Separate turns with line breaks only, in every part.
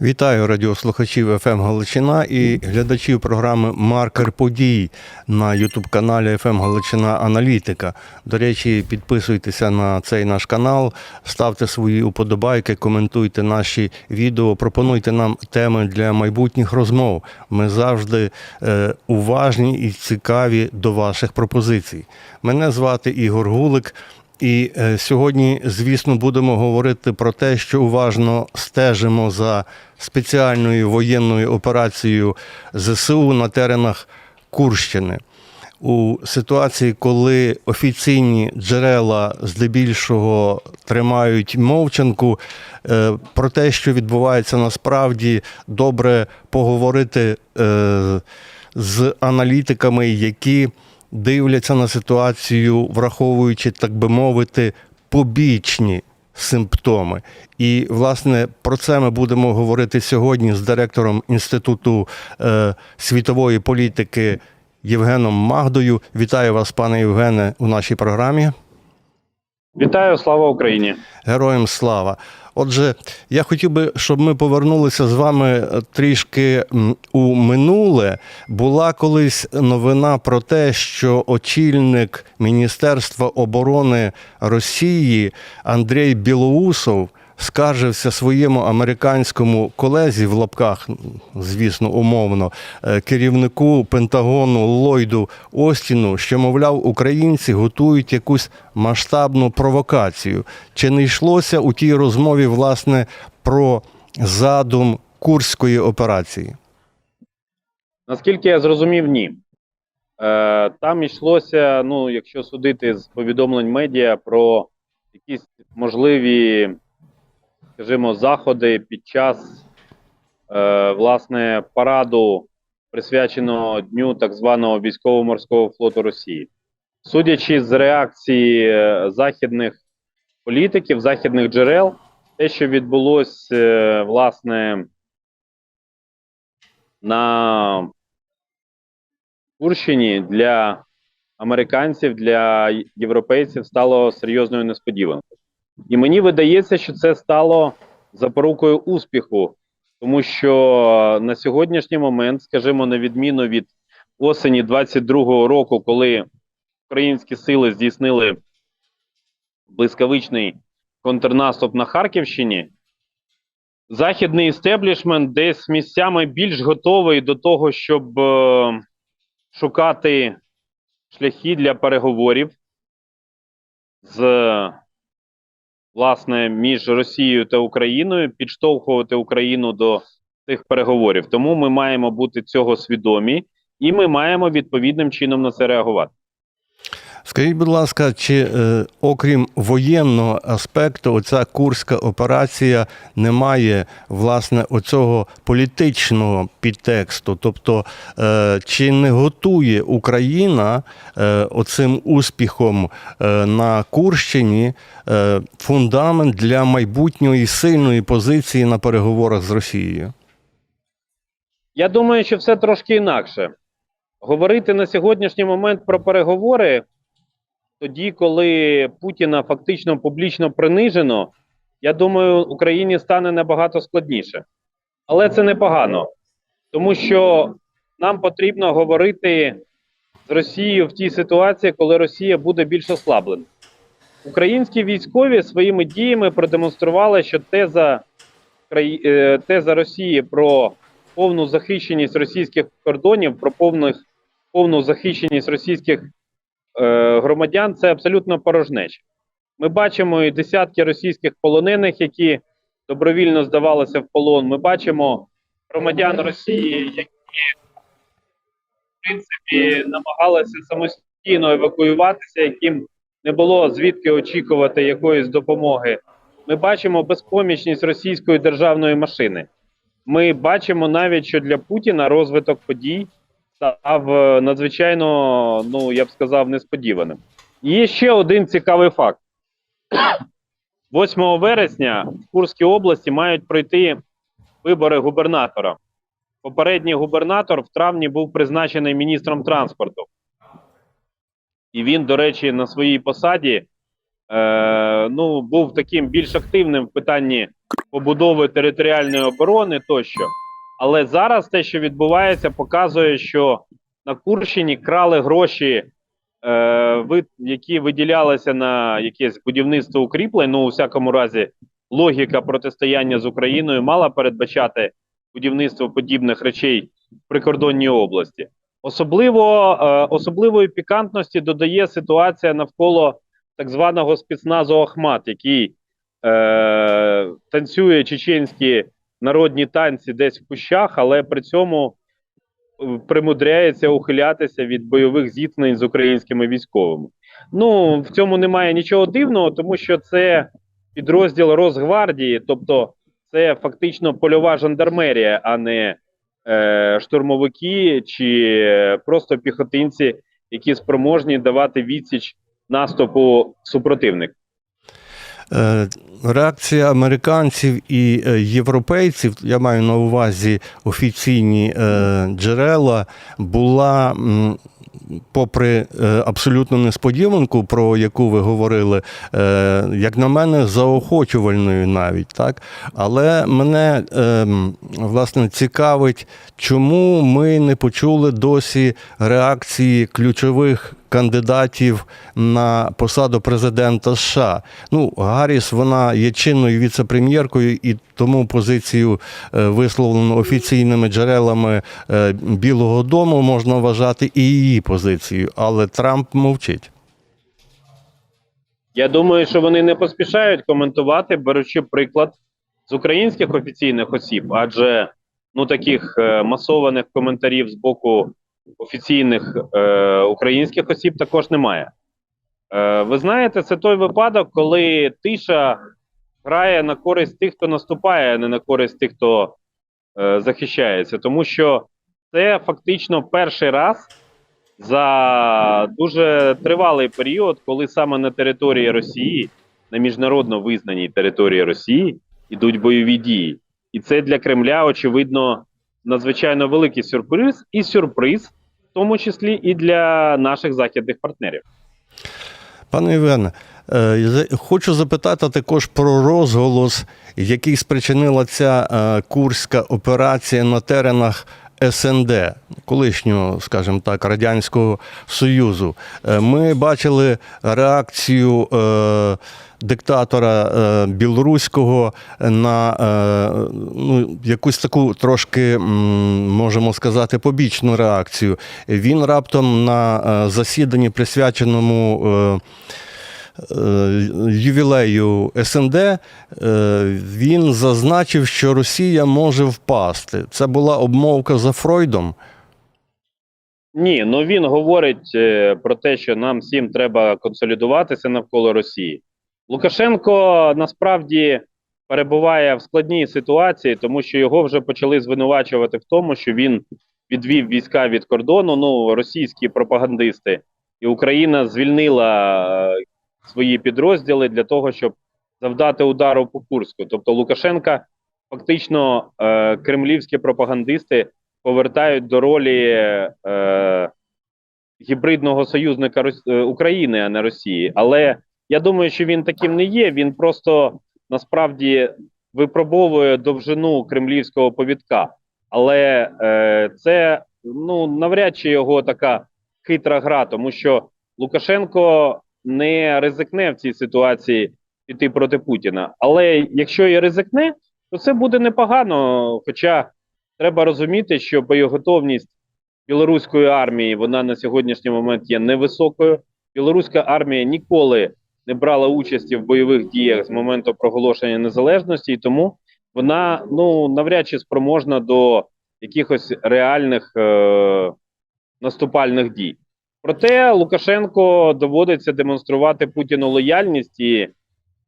Вітаю радіослухачів ФМ Галичина і глядачів програми Маркер подій на Ютуб-каналі ФМ Галичина Аналітика. До речі, підписуйтеся на цей наш канал, ставте свої уподобайки, коментуйте наші відео, пропонуйте нам теми для майбутніх розмов. Ми завжди е, уважні і цікаві до ваших пропозицій. Мене звати Ігор Гулик. І е, сьогодні, звісно, будемо говорити про те, що уважно стежимо за спеціальною воєнною операцією ЗСУ на теренах Курщини. У ситуації, коли офіційні джерела здебільшого тримають мовчанку, е, про те, що відбувається насправді, добре поговорити е, з аналітиками, які дивляться на ситуацію, враховуючи, так би мовити, побічні симптоми. І, власне, про це ми будемо говорити сьогодні з директором Інституту е, світової політики Євгеном Магдою. Вітаю вас, пане Євгене, у нашій програмі.
Вітаю, слава Україні!
Героям слава! Отже, я хотів би, щоб ми повернулися з вами трішки у минуле. Була колись новина про те, що очільник Міністерства оборони Росії Андрій Білоусов скаржився своєму американському колезі в лапках, звісно, умовно, е, керівнику Пентагону Ллойду Остіну, що, мовляв, українці готують якусь масштабну провокацію. Чи не йшлося у тій розмові, власне, про задум курської операції?
Наскільки я зрозумів, ні. Е, там йшлося, ну, якщо судити з повідомлень медіа, про якісь можливі, скажімо, заходи під час е, власне параду, присвяченого дню так званого військово-морського флоту Росії. Судячи з реакції е, західних політиків, західних джерел, те, що відбулося, е, власне, на Курщині для американців, для європейців стало серйозною несподіванкою. І мені видається, що це стало запорукою успіху, тому що на сьогоднішній момент, скажімо, на відміну від осені 22-го року, коли українські сили здійснили блискавичний контрнаступ на Харківщині, західний істеблішмент десь місцями більш готовий до того, щоб е, шукати шляхи для переговорів з власне між Росією та Україною, підштовхувати Україну до цих переговорів. Тому ми маємо бути цього свідомі, і ми маємо відповідним чином на це реагувати.
Скажіть, будь ласка, чи е, окрім воєнного аспекту, оця курська операція не має власне оцього політичного підтексту? Тобто, е, чи не готує Україна е, оцим успіхом е, на Курщині е, фундамент для майбутньої сильної позиції на переговорах з Росією?
Я думаю, що все трошки інакше. Говорити на сьогоднішній момент про переговори, тоді, коли Путіна фактично публічно принижено, я думаю, Україні стане набагато складніше. Але це непогано, тому що нам потрібно говорити з Росією в тій ситуації, коли Росія буде більш ослаблена. Українські військові своїми діями продемонстрували, що теза, е, теза Росії про повну захищеність російських кордонів, про повних, повну захищеність російських громадян це абсолютно порожнеча. Ми бачимо і десятки російських полонених, які добровільно здавалися в полон. Ми бачимо громадян Росії, які в принципі намагалися самостійно евакуюватися, яким не було звідки очікувати якоїсь допомоги. Ми бачимо безпомічність російської державної машини. Ми бачимо навіть, що для Путіна розвиток подій став е, надзвичайно, ну я б сказав, несподіваним. І ще один цікавий факт: 8 вересня в Курській області мають пройти вибори губернатора. Попередній губернатор в травні був призначений міністром транспорту. І він, до речі, на своїй посаді е, ну, був таким більш активним в питанні побудови територіальної оборони тощо. Але зараз те, що відбувається, показує, що на Курщині крали гроші, е, які виділялися на якесь будівництво укріплень. Ну, у всякому разі, логіка протистояння з Україною мала передбачати будівництво подібних речей в прикордонній області. Особливо е, особливої пікантності додає ситуація навколо так званого спецназу Ахмат, який е, танцює чеченські народні танці десь в кущах, але при цьому е, примудряється ухилятися від бойових зіткнень з українськими військовими. Ну в цьому немає нічого дивного, тому що це підрозділ Росгвардії, тобто це фактично польова жандармерія, а не е, штурмовики чи е, просто піхотинці, які спроможні давати відсіч наступу супротивника.
Е, Реакція американців і е, європейців, я маю на увазі офіційні е, джерела, була, попри абсолютну несподіванку, про яку ви говорили, як на мене, заохочувальною навіть. Так? Але мене власне цікавить, чому ми не почули досі реакції ключових кандидатів на посаду президента США. Ну, Гарріс, вона є чинною віце-прем'єркою, і тому позицію е, висловлену офіційними джерелами е, Білого Дому можна вважати і її позицією, але Трамп мовчить.
Я думаю, що вони не поспішають коментувати, беручи приклад з українських офіційних осіб, адже ну таких е, масованих коментарів з боку офіційних е, українських осіб також немає. Е, ви знаєте, це той випадок, коли тиша грає на користь тих, хто наступає, а не на користь тих, хто е, захищається, тому що це фактично перший раз за дуже тривалий період, коли саме на території Росії, на міжнародно визнаній території Росії, йдуть бойові дії. І це для Кремля, очевидно, надзвичайно великий сюрприз, і сюрприз, в тому числі і для наших західних партнерів.
Пане Євгене, е, хочу запитати також про розголос, який спричинила ця е, курська операція на теренах СНД, колишнього, скажімо так, Радянського Союзу. Е, Ми бачили реакцію е, диктатора е, білоруського на е, ну, якусь таку трошки, можемо сказати, побічну реакцію. Він раптом на е, засіданні, присвяченому е, ювілею СНД, е, він зазначив, що Росія може впасти. Це була обмовка за Фройдом.
Ні, ну він говорить е, про те, що нам всім треба консолідуватися навколо Росії. Лукашенко насправді перебуває в складній ситуації, тому що його вже почали звинувачувати в тому, що він відвів війська від кордону. Ну, російські пропагандисти, і Україна звільнила е, свої підрозділи для того, щоб завдати удару по Курську. Тобто Лукашенка фактично е, кремлівські пропагандисти повертають до ролі е, гібридного союзника Рос- е, України, а не Росії. Але я думаю, що він таким не є. Він просто насправді випробовує довжину кремлівського повідка. Але е, це ну навряд чи його така хитра гра, тому що Лукашенко не ризикне в цій ситуації піти проти Путіна. Але якщо і ризикне, то це буде непогано. Хоча треба розуміти, що боєготовність білоруської армії вона на сьогоднішній момент є невисокою. Білоруська армія ніколи не брала участі в бойових діях з моменту проголошення незалежності, і тому вона ну навряд чи спроможна до якихось реальних е- наступальних дій. Проте Лукашенко доводиться демонструвати Путіну лояльність, і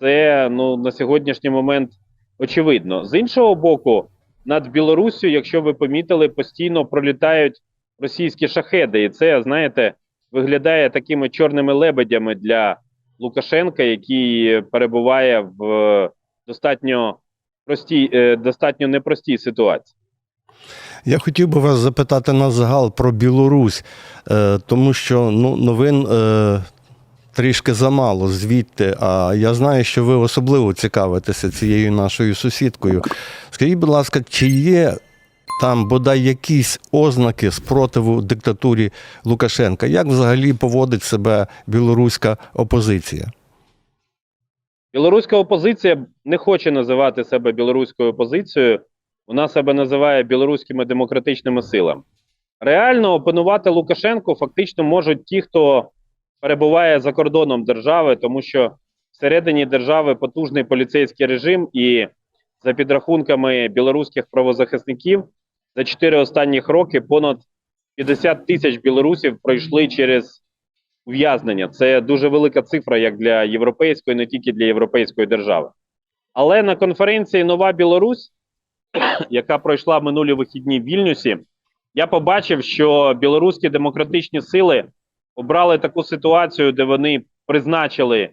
це ну на сьогоднішній момент очевидно. З іншого боку, над Білоруссю, якщо ви помітили, постійно пролітають російські шахеди, і це знаєте виглядає такими чорними лебедями для Лукашенка, який перебуває в е, достатньо простій, е, достатньо непростій ситуації.
Я хотів би вас запитати на загал про Білорусь, е, тому що ну, новин е, трішки замало звідти. А я знаю, що ви особливо цікавитеся цією нашою сусідкою. Скажіть, будь ласка, чи є там бодай якісь ознаки спротиву диктатурі Лукашенка? Як взагалі поводить себе білоруська опозиція?
Білоруська опозиція не хоче називати себе білоруською опозицією. Вона себе називає білоруськими демократичними силами. Реально опанувати Лукашенку фактично можуть ті, хто перебуває за кордоном держави, тому що всередині держави потужний поліцейський режим, і за підрахунками білоруських правозахисників, за чотири останніх роки понад 50 тисяч білорусів пройшли через ув'язнення. Це дуже велика цифра як для європейської, не тільки для європейської держави. Але на конференції Нова Білорусь, яка пройшла минулі вихідні в Вільнюсі, я побачив, що білоруські демократичні сили обрали таку ситуацію, де вони призначили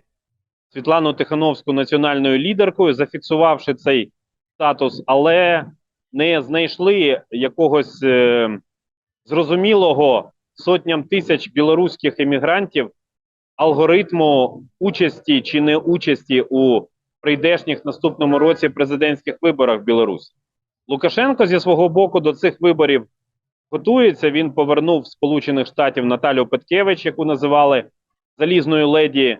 Світлану Тихановську національною лідеркою, зафіксувавши цей статус, але не знайшли якогось е, зрозумілого сотням тисяч білоруських емігрантів алгоритму участі чи не участі у прийдешніх наступному році президентських виборах в Білорусі. Лукашенко зі свого боку до цих виборів готується. Він повернув Сполучених Штатів Наталю Петкевич, яку називали залізною леді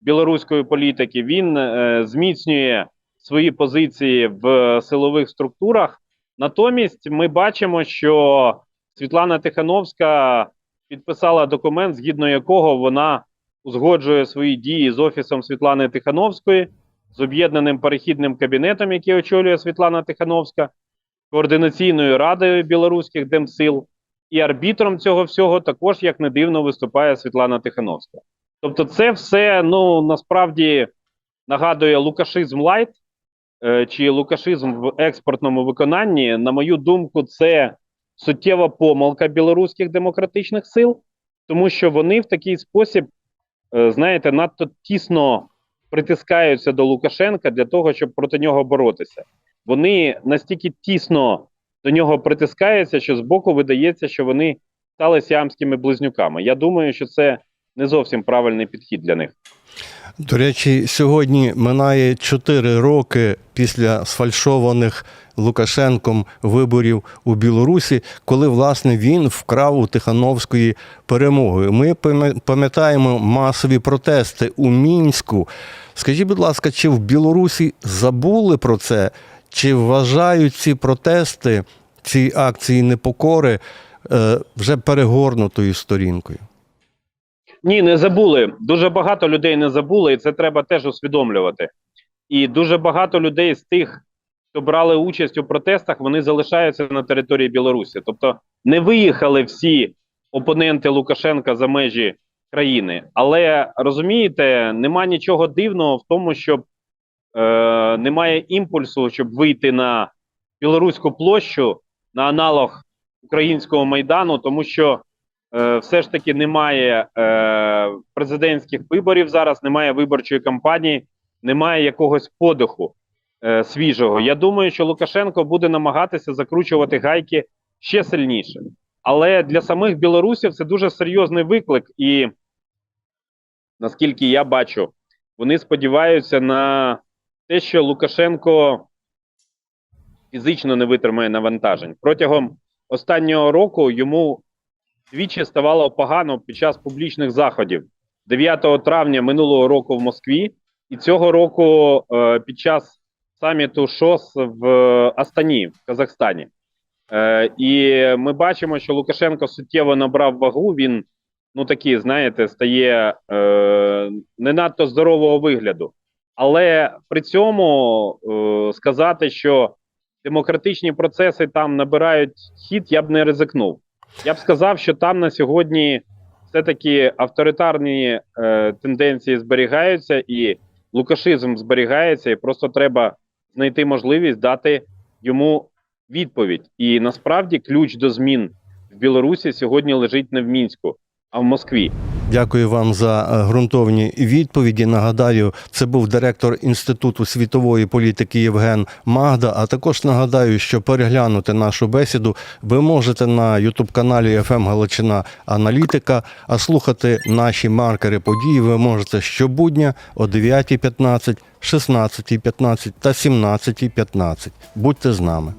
білоруської політики. Він е, зміцнює свої позиції в силових структурах. Натомість ми бачимо, що Світлана Тихановська підписала документ, згідно якого вона узгоджує свої дії з офісом Світлани Тихановської, з об'єднаним перехідним кабінетом, який очолює Світлана Тихановська, координаційною радою білоруських демсил, і арбітром цього всього також, як не дивно, виступає Світлана Тихановська. Тобто, це все ну насправді нагадує лукашизм лайт е, чи лукашизм в експортному виконанні. На мою думку, це суттєва помилка білоруських демократичних сил, тому що вони в такий спосіб, е, знаєте, надто тісно притискаються до Лукашенка для того, щоб проти нього боротися. Вони настільки тісно до нього притискаються, що збоку видається, що вони стали сіамськими близнюками. Я думаю, що це не зовсім правильний підхід для них.
До речі, сьогодні минає 4 роки після сфальшованих Лукашенком виборів у Білорусі, коли власне він вкрав у Тихановської перемоги. Ми пам'я- пам'ятаємо масові протести у мінську. Скажіть, будь ласка, чи в Білорусі забули про це? Чи вважають ці протести, ці акції непокори е, вже перегорнутою сторінкою?
Ні, не забули. Дуже багато людей не забули, і це треба теж усвідомлювати. І дуже багато людей з тих, хто брали участь у протестах, вони залишаються на території Білорусі. Тобто не виїхали всі опоненти Лукашенка за межі країни. Але розумієте, нема нічого дивного в тому, щоб е, немає імпульсу, щоб вийти на білоруську площу на аналог українського майдану, тому що е, все ж таки немає е, президентських виборів зараз, немає виборчої кампанії, немає якогось подиху е, свіжого. Я думаю, що Лукашенко буде намагатися закручувати гайки ще сильніше. Але для самих білорусів це дуже серйозний виклик, і наскільки я бачу, вони сподіваються на те, що Лукашенко фізично не витримає навантажень. Протягом останнього року йому двічі ставало погано під час публічних заходів 9 травня минулого року в Москві, і цього року е, під час саміту ШОС в Астані, в Казахстані. Е, і ми бачимо, що Лукашенко суттєво набрав вагу. Він, ну такий, знаєте, стає е, не надто здорового вигляду. Але при цьому е, сказати, що демократичні процеси там набирають хід, я б не ризикнув. Я б сказав, що там на сьогодні все-таки авторитарні е, тенденції зберігаються, і лукашизм зберігається, і просто треба знайти можливість дати йому відповідь. І насправді ключ до змін в Білорусі сьогодні лежить не в мінську, а в Москві.
Дякую вам за е, ґрунтовні відповіді. Нагадаю, це був директор Інституту світової політики Євген Магда. А також нагадаю, що переглянути нашу бесіду ви можете на Ютуб-каналі «ФМ Галичина Аналітика, а слухати наші маркери події ви можете щобудня о 9.15, 16.15 та 17.15. Будьте з нами.